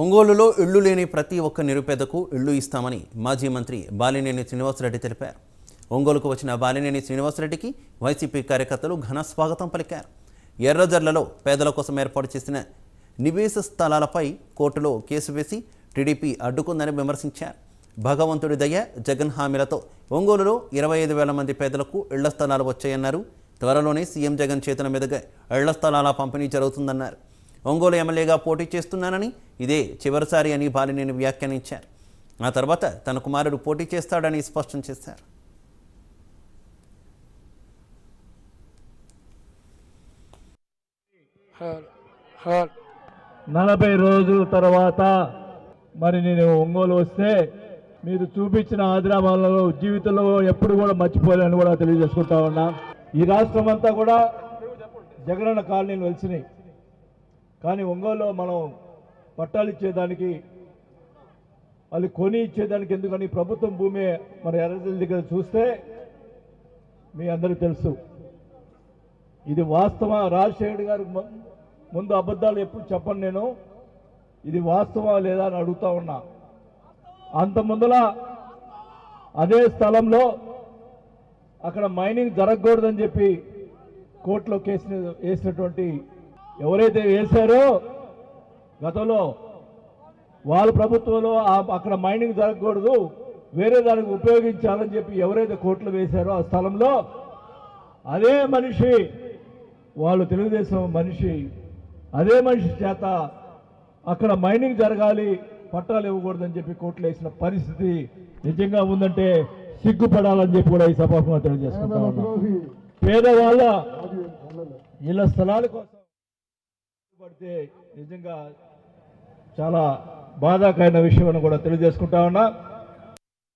ఒంగోలులో ఇళ్ళు లేని ప్రతి ఒక్క నిరుపేదకు ఇళ్ళు ఇస్తామని మాజీ మంత్రి బాలినేని శ్రీనివాసరెడ్డి తెలిపారు. ఒంగోలుకు వచ్చిన బాలినేని శ్రీనివాసరెడ్డికి వైసీపీ కార్యకర్తలు ఘన స్వాగతం పలికారు. ఎర్రజర్లలో పేదల కోసం ఏర్పాటు చేసిన నివేశ స్థలాలపై కోర్టులో కేసు వేసి టీడీపీ అడ్డుకుందని విమర్శించారు. భగవంతుడి దయ జగన్ హామీలతో ఒంగోలులో ఇరవై ఐదు వేల మంది పేదలకు ఇళ్ళ స్థలాలు వచ్చాయన్నారు. త్వరలోనే సీఎం జగన్ చేతుల మీదుగా ఇళ్ళ స్థలాల పంపిణీ జరుగుతుందన్నారు. ఒంగోలు ఎమ్మెల్యేగా పోటీ చేస్తున్నానని ఇదే చివరిసారి అని బాలినేని వ్యాఖ్యానించారు. ఆ తర్వాత తన కుమారుడు పోటీ చేస్తాడని స్పష్టం చేశారు. నలభై రోజుల తర్వాత మరి నేను ఒంగోలు వస్తే మీరు చూపించిన ఆదిరాబాద్లో జీవితంలో ఎప్పుడు కూడా మర్చిపోలేని కూడా తెలియజేసుకుంటా ఉన్నా. ఈ రాష్ట్రం అంతా కూడా జగనన్న కాలనీలు వెలిసినాయి. కానీ ఒంగోలులో మనం పట్టాలు ఇచ్చేదానికి వాళ్ళు కొని ఇచ్చేదానికి ఎందుకని ప్రభుత్వం భూమి మన ఎర్రజల్లి దగ్గర చూస్తే మీ అందరికీ తెలుసు. ఇది వాస్తవ రాజశేఖర్ గారు ము- ముందు అబద్ధాలు ఎప్పుడు చెప్పను నేను. ఇది వాస్తవా లేదా అని అడుగుతా ఉన్నా. అంత ముందల అదే స్థలంలో అక్కడ మైనింగ్ జరగకూడదని చెప్పి కోర్టులో కేసు వేసినటువంటి ఎవరైతే వేశారో గతంలో వాళ్ళ ప్రభుత్వంలో అక్కడ మైనింగ్ జరగకూడదు వేరే దానికి ఉపయోగించాలని చెప్పి ఎవరైతే కోర్టులో వేశారో ఆ స్థలంలో అదే మనిషి వాళ్ళు తెలుగుదేశం మనిషి అదే మనిషి చేత అక్కడ మైనింగ్ జరగాలి పట్టాలు ఇవ్వకూడదని చెప్పి కోర్టులో వేసిన పరిస్థితి నిజంగా ఉందంటే సిగ్గుపడాలని చెప్పి కూడా ఈ సభాముఖంగా తెలియజేసుకుంటా ఉన్నాం. పేదవాళ్ళ ఇళ్ళ స్థలాల కోసం పడితే నిజంగా చాలా బాధాకరమైన విషయం అని కూడా తెలియజేసుకుంటా ఉన్నా.